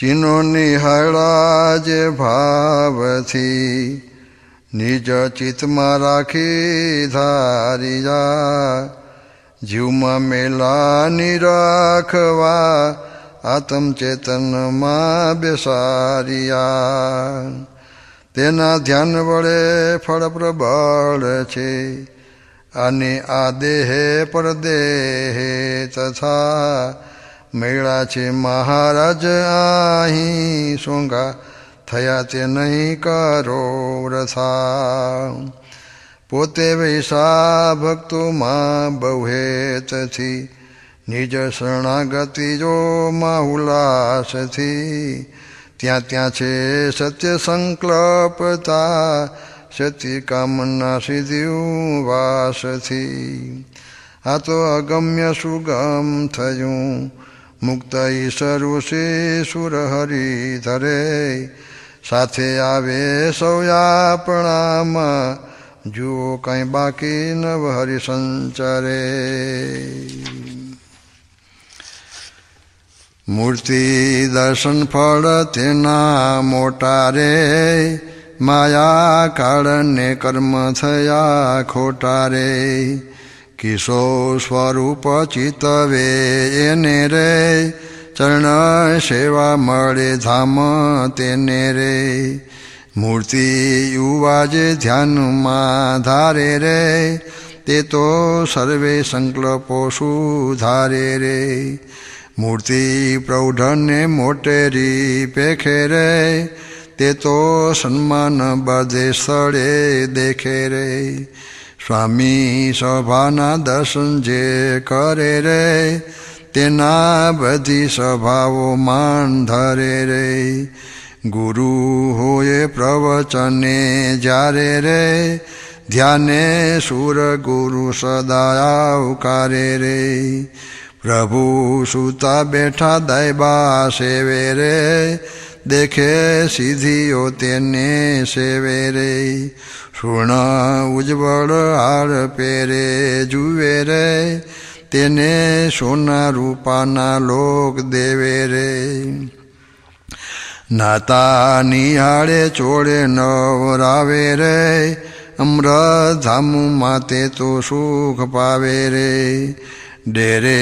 ચીનો નિહાળા જે ભાવથી નિજ ચિત્તમાં રાખી ધારી જા. જીવમાં મેલા નિરાખવા આત્મ ચેતનમાં બેસારિયા તેના ધ્યાન વડે ફળ પ્રબળ છે. અને આ દેહે પરદેહે તથા મેળા છે મહારાજ અહીં સોંગા થયા તે નહીં કરો રથા પોતે વૈસા ભક્તોમાં બહુહેતથી, નિજ શરણાગતિ જો માં ત્યાં ત્યાં છે સત્ય સંકલ્પતા સત્ય કામના સિદ્ધિયું વાસથી. આ તો અગમ્ય સુગમ થયું. મુક્ત ઈશ્વરુ શ્રી સુરહરિ ધરે સાથે આવે સૌ આપણામાં જુઓ કંઈ બાકી નવ હરિસંચરે મૂર્તિ દર્શન ફળ તેના મોટા રે. માયા કાળને કર્મ થયા ખોટા રે. કિશો સ્વરૂપ ચિતવે એને રે. ચરણ સેવા મળે ધામ તેને રે. મૂર્તિ યુવા જે ધ્યાનમાં ધારે રે. તે તો સર્વે સંકલ્પો સુધારે રે. મૂર્તિ પ્રૌઢને મોટેરી પેખે રે. તે તો સન્માન બધે સ્થળે દેખે રે. સ્વામી સભાના દર્શન જે કરે રે, તેના બધી સભાઓ માન ધરે રે. ગુરુ હોય પ્રવચને જ્યારે રે, ધ્યાને સુર ગુરુ સદા આવકારે રે. પ્રભુ સુતા બેઠા દૈબા સેવે રે, દેખે સિદ્ધિઓ તેને સેવે રે. સુર્ણ ઉજ્જવળ હાર પેરે જુએ રે તેને સોના રૂપાના લોક દેવે રે નાતા નિહાળે ચોળે નવરાવે રે અમૃધામુમાં તે તો સુખ પાવે રે ડેરે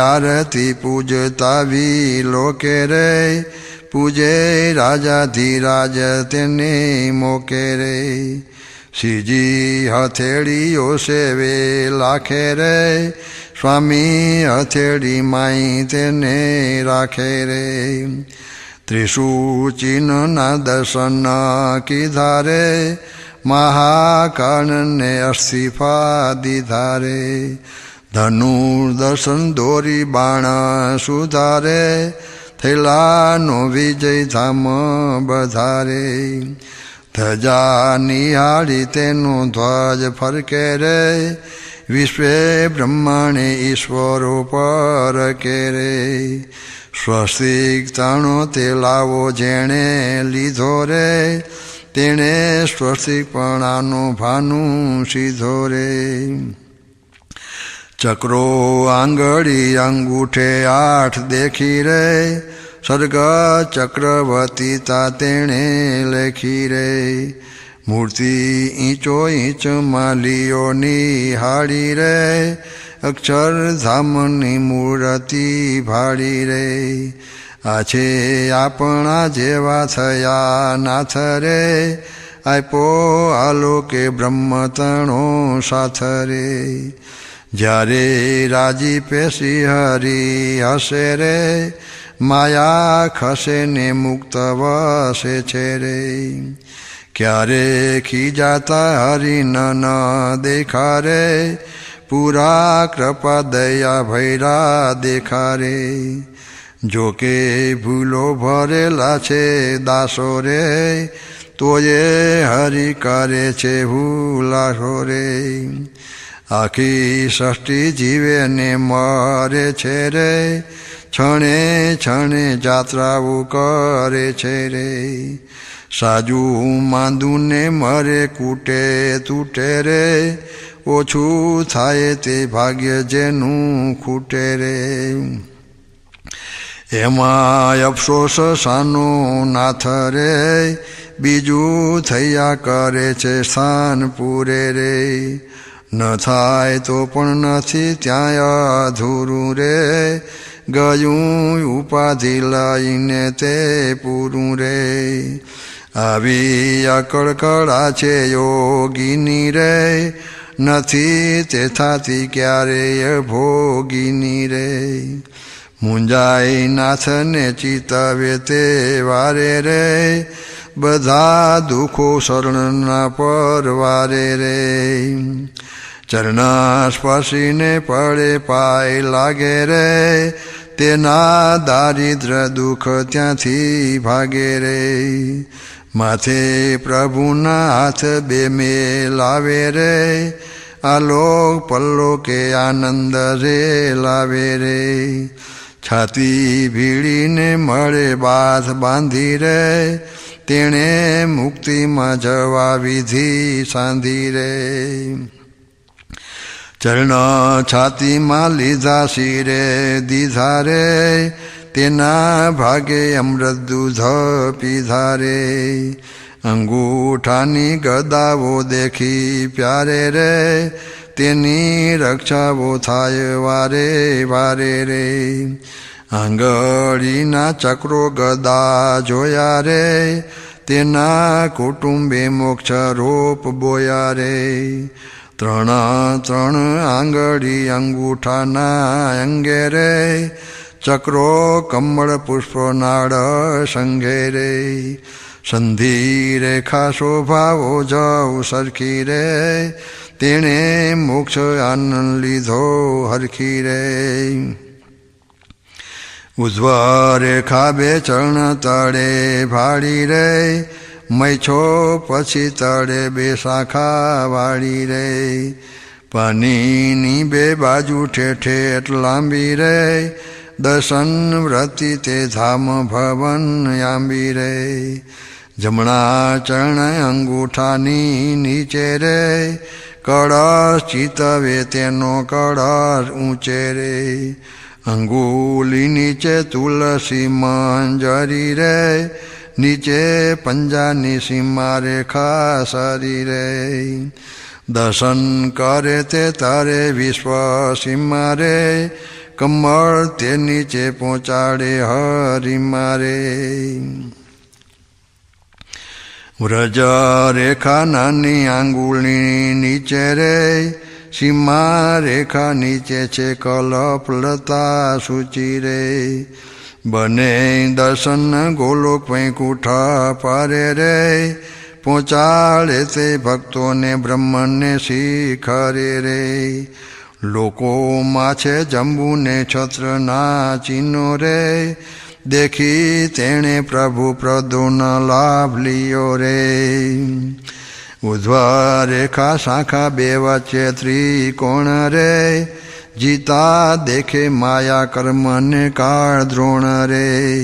આરતી પૂજતા વી લોકે રે પૂજે રાજા ધીરાજ તેને મોકે રે શ્રીજી હથેળીઓ સેવે લાખે રે. સ્વામી હથેળી માઈ તેને રાખે રે. ત્રિશુચિનના દર્શન કીધા રે. મહાકર્ણને અસ્થિફા દીધા રે. ધનુર્દર્શન દોરી બાણ સુધારે. થેલાનો વિજય ધામ બધારે. ધજા નિહાળી તેનું ધ્વજ ફરકે રે. વિશ્વે બ્રહ્માણે ઈશ્વર ઉપર કે રે. સ્વસ્તિક તાણો તે લાવો જેણે લીધો રે. તેણે સ્વસ્તિકપણાનું ભાનું સીધો રે. ચક્રો આંગળી અંગૂઠે આઠ દેખી રે. સર્ગ ચક્રવતી તા તેણે લેખી રે. મૂર્તિ ઈંચો ઈંચ માલીઓની હાડી રે. અક્ષરધામની મૂર્તિ ભાડી રે. આ છે આપણા જેવા થયા નાથ રે. આપો આલોકે બ્રહ્મ તણો સાથ રે. જ્યારે રાજી પેશી હરી હશે રે માયા ખસે ને મુક્ત વસે છે રે ક્યારે ખીજાતા હરી ન દેખા રે પૂરા કૃપા દયા ભૈરા દેખા રે જોકે ભૂલો ભરેલા છે દાસો રે તોયે હરી કરે છે ભૂલાસો રે આખી ષષ્ઠી જીવે ને મરે છે રે છણે છણે જાત્રાઓ કરે છે રે. સાજુ માંદું ને મરે, કૂટે તૂટે રે. ઓછું થાય તે ભાગ્ય જેનું ખૂટે રે. એમાં અફસોસ સાનો નાથ રે. બીજું થયા કરે છે સ્થાન પૂરે રે. ન થાય તો પણ નથી ત્યાં અધૂરું રે. ગયું ઉપાધિ લઈને તે પૂરું રે. આવી અકળકળા છે યોગીની રે. નથી તે થતી ક્યારેય ભોગીની રે. મુંજાઈ નાથને ચિતાવે તે વારે રે. બધા દુઃખો શરણના પરવારે રે. ચરણા સ્પર્શીને પડે પાય લાગે રે. તેના દારિદ્ર દુઃખ ત્યાંથી ભાગે રે. માથે પ્રભુના હાથ બે મેલાવે રે. આલોક પલ્લો કે આનંદ રે લાવે રે. છાતી ભીડીને મળે બાથ બાંધી રે. તેણે મુક્તિમાં જવા વિધિ સાંધી રે. ચરણ છાતીમાં લીધા શિરે દીધા રે તેના ભાગે અમૃત દૂધ પીધા રે અંગૂઠાની ગદાવો દેખી પ્યારે રે, તેની રક્ષાઓ થાય વારે વારે રે. આંગળીના ચક્રો ગદા જોયા રે, તેના કુટુંબે મોક્ષ રૂપ બોયા રે. ત્રણ ત્રણ આંગળી અંગૂઠાના અંગે રે ચક્રો, કમળ પુષ્પો, નાળ સંઘે સંધિ રેખા શોભાવો જવ સરખી રે તેણે મોક્ષ આનંદ લીધો હરખી રે ઉજ્વ રેખા બે ચરણ તળે ભાડી રે મૈછો પછી તળે બે શાખા વાળી રે. પનીની બે બાજુ ઠેઠેઠ લાંબી રે. દર્શન વ્રતિ તે ધામ ભવન આંબી રે. જમણા ચરણ અંગૂઠાની નીચે રે. કળશ ચિતવે તેનો કળશ ઊંચે રે. અંગુલી નીચે તુલસી મંજરી રે. નીચે પંજાની સીમા રેખા શરીરે. દર્શન કરે તે તારે વિશ્વ સીમા રે. કમળ તે નીચે પહોંચાડે હરી મારે. વ્રજ રેખા નાની આંગુળની નીચે રે. સીમા રેખા નીચે છે કલપ લતા સૂચિ રે. બને દર્શન ગોલોક વૈકુંઠ પારે રે. પહોંચાડે તે ભક્તોને, બ્રહ્મને શીખરે રે. લોકોમાં છે જંબુને છત્રના ચિહ્નો રે. દેખી તેણે પ્રભુ પ્રદોનો લાભ લિયો રે. ઉધ્વ રેખા શાખા બે વચ્ચે ત્રિકોણ રે. જીતા દેખે માયા કર્મને કાળ દ્રોણ રે.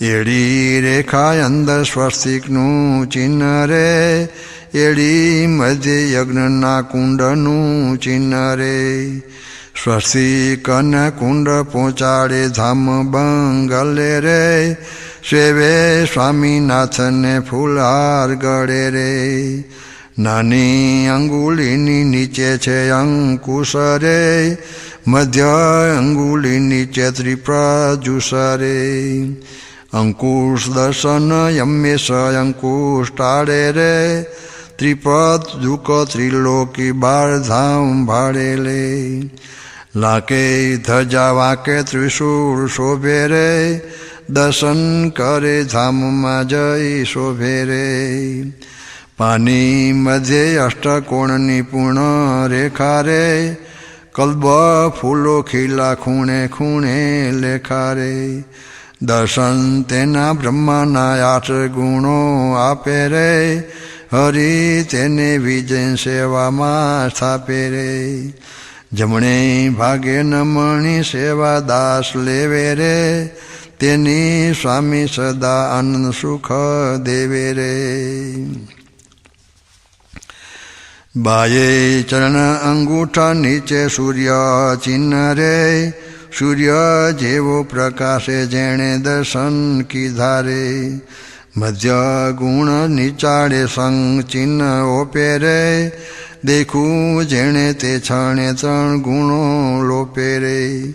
એડી રેખા અંદર સ્વસ્તિકનું ચિહ્ન રે. એડી મધ્ય યજ્ઞના કુંડનું ચિહ્ન રે. સ્વસ્તિકન કુંડ પહોંચાડે ધામ બંગલે રે. સેવે સ્વામીનાથને ફૂલહાર ગળે રે. નાની અંગુલીની નીચે છે અંકુશરે, મધ્ય અંગુલી નીચે ત્રિપ્રાજુસરે અંકુશ દર્શન યમેશ અંકુશ ટાળે રે ત્રિપદ દુઃખ ત્રિલોકી બાળ ધામ ભાડે લે. લાકે ધજા વાકે ત્રિશુળ શોભે રે, દર્શન કરે ધામમાં જઈ શોભે રે. પાની મધ્ય અષ્ટકોણની પૂર્ણ રેખા રે, કલ્બ ફૂલો ખીલા ખૂણે ખૂણે લેખા રે. દર્શન તેના બ્રહ્માના આઠ ગુણો આપે રે, હરી તેને વિજય સેવામાં સ્થાપે રે. જમણે ભાગે નમણી સેવા દાસ લેવે રે, તેની સ્વામી સદા આનંદ સુખ દેવે રે. બાયે ચરણ અંગૂઠા નીચે સૂર્ય ચિહ્ન રે. સૂર્ય જેવો પ્રકાશે જેણે દર્શન કીધારે. મધ્ય ગુણ નિચાળે સંગ ચિહ્ન ઓપેરે. દેખું જેણે તે છણે ત્રણ ગુણો લોપે રે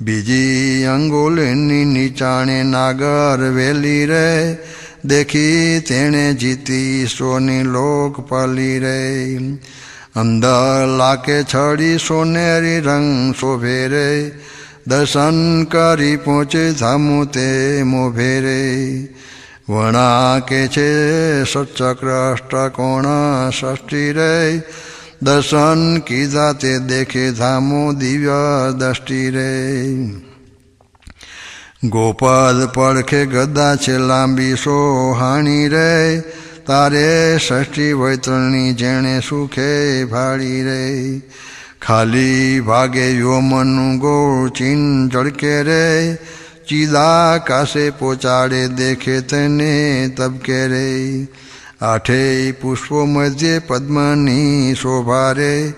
બીજી અંગોલની નીચાણે નાગર વેલી રે દેખી તેણે જીતી સોની લોક પલી રે અંદર લાકે છડી સોનેરી રંગ શોભે રે. દર્શન કરી પહોંચે ધામુ તે મોભે રે. વણા છે સચક્ર અષ્ટકોણ ષષ્ઠી રે. દર્શન કીધા તે દેખે ધામો દિવ્ય દ્રષ્ટિ રે. ગોપદ પડખે ગદા છે, લાંબી સોહાણી રે. તારે ષષ્ઠી વૈતરણી જેણે સુખે ભાળી રે. ખાલી ભાગે યોમનું ગોળ ચીન જળકે રે. ચીદા કાશે પોચાડે, દેખે તેને તબકે રે. આઠે પુષ્પો મધ્યે પદ્મની શોભા રે.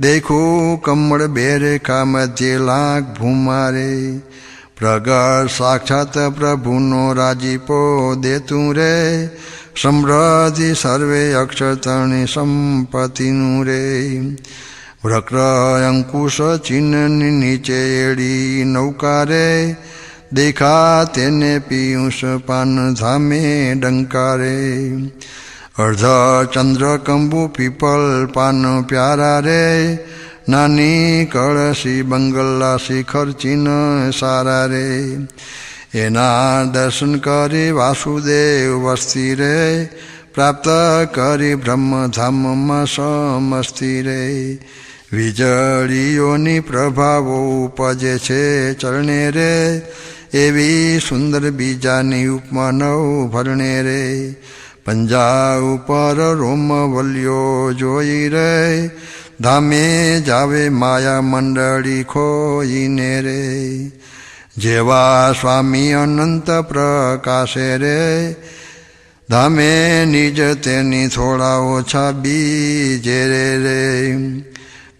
દેખો કમળ બેરેખા મધ્યે લાખ ભૂમારે પ્રગટ સાક્ષાત પ્રભુનો રાજીપો દેતું રે સમૃદ્ધિ સર્વે અક્ષતણી સંપત્તિનું રે વક્ર અંકુશ ચિહ્નની નીચે એડી નૌકા રે દેખા તેને પિયુષ પાન ધામે ડંકારે અર્ધ ચંદ્ર કંબુ પીપલ પાન પ્યારા રે નાની કળશી બંગલા શિખર ચિહ્ન સારા રે. એના દર્શન કરી વાસુદેવ વસ્તી રે. પ્રાપ્ત કરી બ્રહ્મધામમાં સમસ્તી રે. વીજળીઓની પ્રભાવો ઉપજે છે ચરણે રે. એવી સુંદર બીજાની ઉપમા નવ ભરણે રે. પંજા ઉપર રોમવલ્યો જોઈ રે. ધામે જાવે માયા મંડળી ખોઈને રે. જેવા સ્વામી અનંત પ્રકાશે રે. ધામે નિજ તેની થોડા ઓછા બીજે રે રે.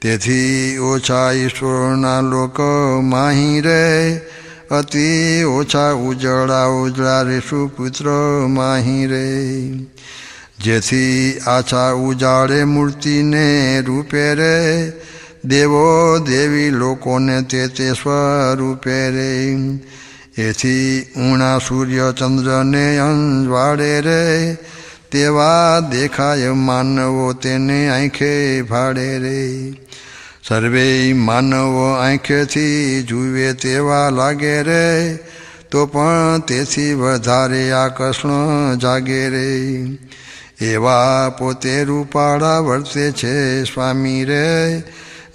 તેથી ઓછા ઈશ્વરના લોક માહી રે. અતિ ઓછા ઉજળા ઉજળા રે સુપુત્ર માહી રે. જેથી આછા ઉજાડે મૂર્તિને રૂપે રે. દેવો દેવી લોકોને તે તે સ્વરૂપે રે. એથી ઉણા સૂર્ય ચંદ્રને અંજવાડે રે. તેવા દેખાય માનવો તેને આંખે ભાડે રે. સર્વે માનવો આંખેથી જુએ તેવા લાગે રે. તો પણ તેથી વધારે આકર્ષણ જાગે રે. એવા પોતે રૂપાળા વર્તે છે સ્વામી રે.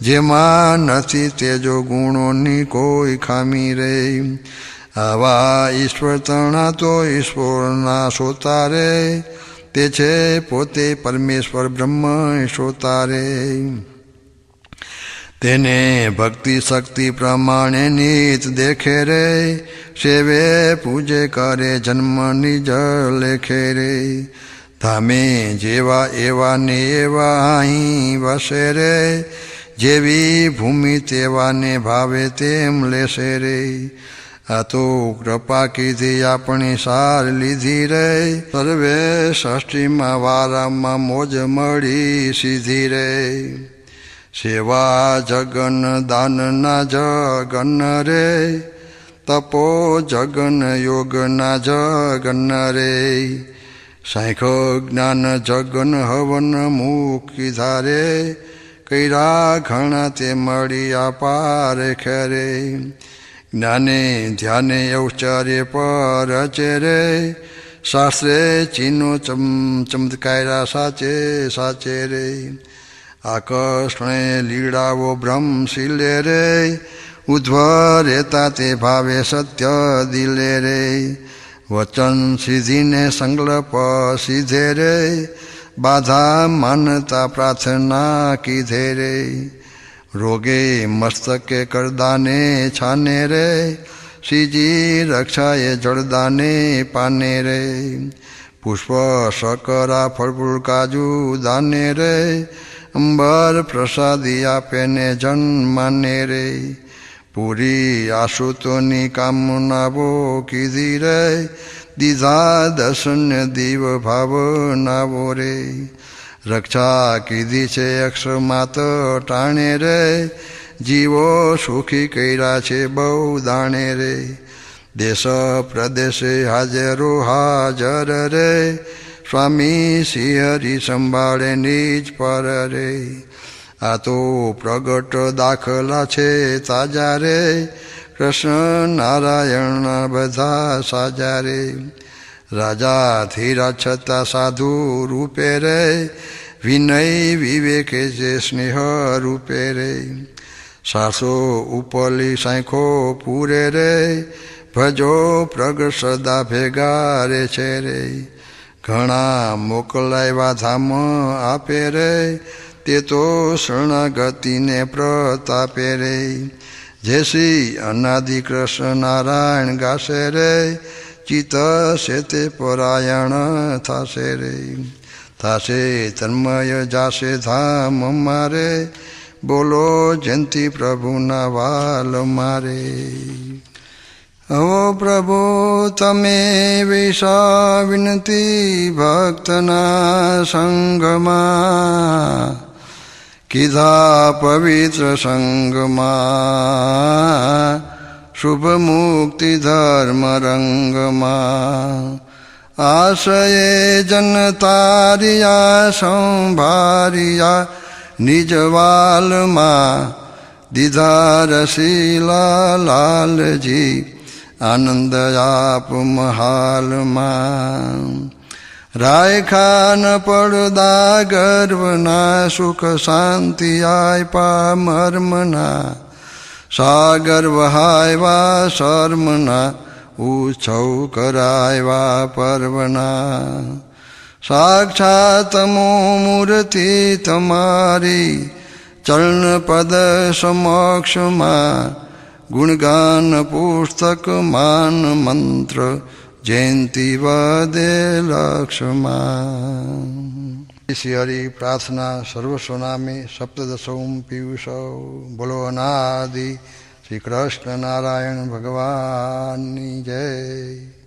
જેમાં નથી તેજો ગુણોની કોઈ ખામી રે. આવા ઈશ્વર તણા તો ઈશ્વરના સોતા રે. તે છે પોતે પરમેશ્વર બ્રહ્મ સોતા રે. તેને ભક્તિ શક્તિ પ્રમાણે નીત દેખે રે. સેવે પૂજે કરે જન્મ નિજ લેખે રે. ધામે જેવા એવા ને એવા અહીં વસે રે, જેવી ભૂમિ તેવાને ભાવે તેમ લેશે રે. આ તો કૃપા કીધી આપણી સાર લીધી રે. સર્વે ષષ્ઠીમાં વારામાં મોજ મળી સીધી રે. સેવા જગન દાનના જગન રે, તપો જગન યોગના જગન રે. સાંખ જ્ઞાન જગન હવન મૂકી ધારે કૈરા ઘણા તે મળી અપાર ખેરે જ્ઞાને ધ્યાને અવચારે પર ચેરે શાસ્ત્રે ચીનો ચમ ચમત્કાર્યા સાચે સાચે રે આકર્ષણે લીડાવો ભ્રમશીલે રે ઉધ્વ રેતા તે ભાવે સત્ય દિલે રે વચન સિદ્ધિને સંકલ્પ સીધે રે બાધા માનતા પ્રાર્થના કીધે રે રોગે મસ્તકે કરદાને છાને રે શ્રીજી રક્ષાએ જળદાને પાને રે પુષ્પ શકરા ફળફૂલ કાજુ દાને રે અંબર પ્રસાદી આપે ને જન માને રે પૂરી આશુતોની કામનાવો કીધી રે દીધા દર્શન દીવ ભાવનાવો રે રક્ષા કીધી છે અક્ષમાત ટાણે રે જીવો સુખી કર્યા છે બહુ દાણે રે દેશ પ્રદેશે હાજરો હાજર રે સ્વામી સિંહરી હરિ સંભાળે નિજ પર રે આ તો પ્રગટ દાખલા છે તાજા રે, કૃષ્ણ નારાયણ બધા સાજા રે. રાજા ધીરા છતાં સાધુ રૂપે રે, વિનય વિવેકે જે સ્નેહ રૂપે રે. સાસો ઉપલી સાંખો પૂરે રે, ભજો પ્રગ સદા ભેગા રે છે રે. ઘણા મોકલાવ્યા ધામ આપે રે તે તો શરણાગતિને પ્રતાપે રે. જય શ્રી અનાદિ કૃષ્ણ નારાયણ ગાશે રે, ચિત્ત છે તે પરાયણ થશે રે. થશે તન્મય જાશે ધામ મારે, બોલો જયંતિ પ્રભુના વાલ મારે. હો પ્રભુ, તમે વિશા વિનતી ભક્તના સંગમાં કીધા પવિત્ર સંગમાં શુભ મુક્તિ ધર્મ રંગમાં આશયે જન તારિયા સંભારિયા નિજવાલમાં દીધા રસીલા લાલજી આનંદ આપ મહાલમાં રાયખાન પડદા ગર્વના સુખ શાંતિ આયપા મર્મના. સાગર વહાયવા શર્મના ઉછૌ કરાયવા પર્વના. સાક્ષાત મૂર્તિ તમારી ચરણ પદ સમક્ષમાં, ગુણગાન પુસ્તક માન મંત્ર જયંતિ વદે લક્ષ્મા પ્રાર્થના સર્વસ્વનામે સપ્તદશોમ પિયુષ બોલો અનાદિ શ્રી કૃષ્ણ નારાયણ ભગવાનની જય।